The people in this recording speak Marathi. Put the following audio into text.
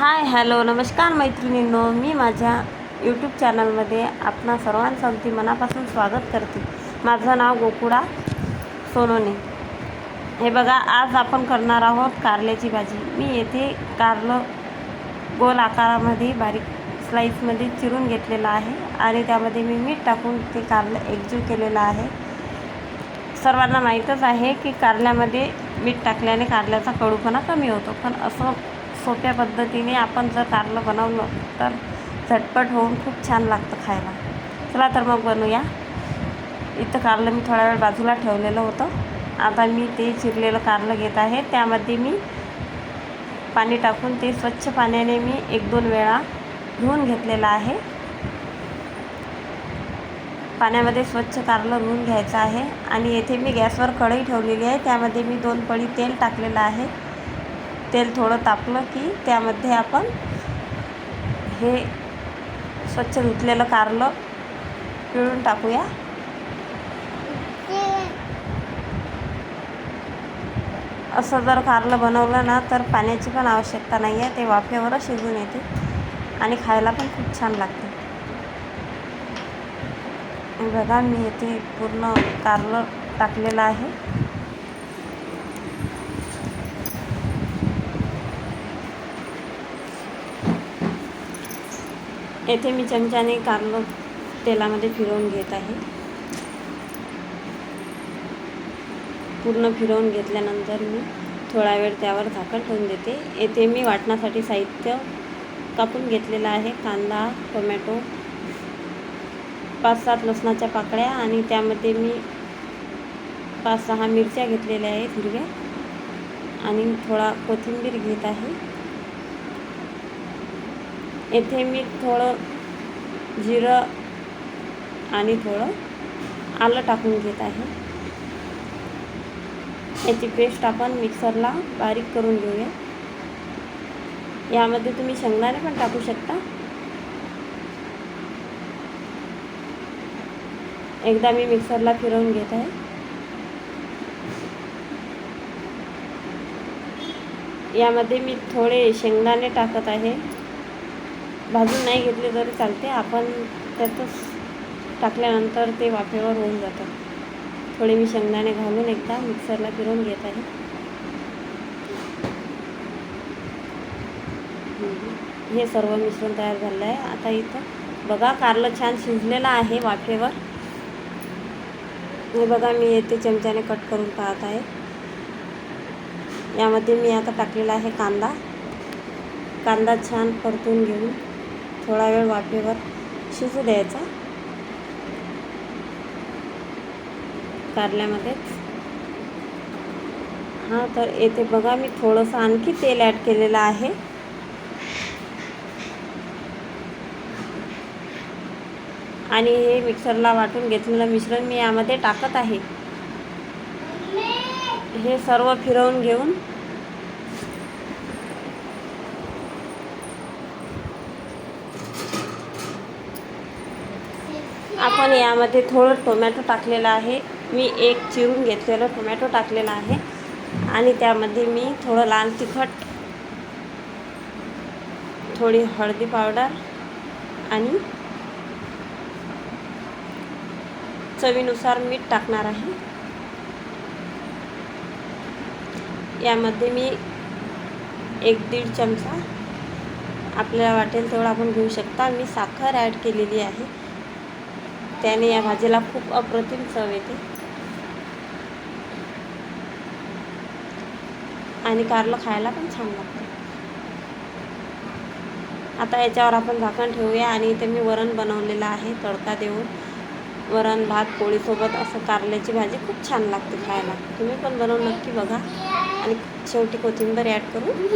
हाय हॅलो नमस्कार मैत्रिणींनो. मी माझ्या यूट्यूब चॅनलमध्ये आपणा सर्वांचं अगदी मनापासून स्वागत करते. माझं नाव गोकुळा सोनोने. हे बघा आज आपण करणार आहोत कारल्याची भाजी. मी येथे कारलं गोल आकारामध्ये बारीक स्लाईसमध्ये चिरून घेतलेलं आहे आणि त्यामध्ये मी मीठ टाकून ते कारलं एकजीव केलेलं आहे. सर्वांना माहीतच आहे की कारल्यामध्ये मीठ टाकल्याने कारल्याचा कडूपणा कमी होतो. पण असं सोप्या पद्धतीने आपण जर कारलं बनवलं तर झटपट होऊन खूप छान लागतं खायला. चला तर मग बनवूया इथं कारलं मी थोडा वेळ बाजूला ठेवलेलं होतं. आता मी ते चिरलेलं कारलं घेत आहे. त्यामध्ये मी पाणी टाकून ते स्वच्छ पाण्याने मी एक दोन वेळा धुवून घेतलेलं आहे. पाण्यामध्ये स्वच्छ कारलं धुवून घ्यायचं आहे. आणि येथे मी गॅसवर कढई ठेवलेली आहे. त्यामध्ये मी दोन पळी तेल टाकलेलं आहे. तेल थोडं तापलं की त्यामध्ये आपण हे स्वच्छ धुतलेलं कारलं पिळून टाकूया. असं जर कारलं बनवलं ना तर पाण्याची पण आवश्यकता नाही आहे ते वाफेवरच शिजून येते आणि खायला पण खूप छान लागते. बघा मी येथे पूर्ण कारलं टाकलेलं आहे. येथे मी चमच्याने कारलो तेलामध्ये फिरवून घेत आहे. पूर्ण फिरवून घेतल्यानंतर मी थोडा वेळ त्यावर झाकण ठेवून देते. येथे मी वाटण्यासाठी साहित्य कापून घेतलेलं आहे. कांदा टोमॅटो पाच सात लसणाच्या पाकळ्या आणि त्यामध्ये मी पाच सहा मिरच्या घेतलेल्या आहेत हिरव्या. आणि थोडा कोथिंबीर घेत आहे. येथे मी थोडं जिरं आणि थोडं आलं टाकून घेत आहे. याची पेस्ट आपण मिक्सरला बारीक करून घेऊया. यामध्ये तुम्ही शेंगदाणे पण टाकू शकता. एकदा मी मिक्सरला फिरवून घेत आहे. यामध्ये मी थोडे शेंगदाणे टाकत आहे. भाजून नाही घेतले तरी चालते. आपण त्यातच टाकल्यानंतर ते वाफेवर होऊन जातं. थोडे मी शेंगदाणे घालून एकदा मिक्सरला फिरवून घेत आहे. हे सर्व मिश्रण तयार झालं आहे. आता इथं बघा कारलं छान शिजलेलं आहे वाफेवर. हे बघा मी येथे चमच्याने कट करून पाहत आहे. यामध्ये मी आता टाकलेला आहे कांदा. कांदा छान परतून घेऊन थोडा वेळ वाफेवर शिजू द्यायचा. कारल्यामध्येच हां तर येथे बघा मी थोडंसं आणखी तेल ॲड केलेलं आहे. आणि हे मिक्सरला वाटून घेतलेलं मिश्रण मी यामध्ये टाकत आहे. हे सर्व फिरवून घेऊन आपण यामध्ये थोडं टोमॅटो टाकलेलं आहे. मी एक चिरून घेतलेलं टोमॅटो टाकलेला आहे. आणि त्यामध्ये मी थोडं लाल तिखट थोडी हळदी पावडर आणि चवीनुसार मीठ टाकणार आहे. यामध्ये मी एक दीड चमचा आपल्याला वाटेल तेवढं आपण घेऊ शकता. मी साखर ॲड केलेली आहे. त्याने या भाजीला खूप अप्रतिम चव येते. आणि कारलं खायला पण छान लागतं. आता याच्यावर आपण झाकण ठेवूया आणि इथे मी वरण बनवलेलं आहे तडका देऊन. वरण भात पोळीसोबत असं कारल्याची भाजी खूप छान लागते खायला. तुम्ही पण बनवून नक्की बघा. आणि शेवटी कोथिंबीर ॲड करून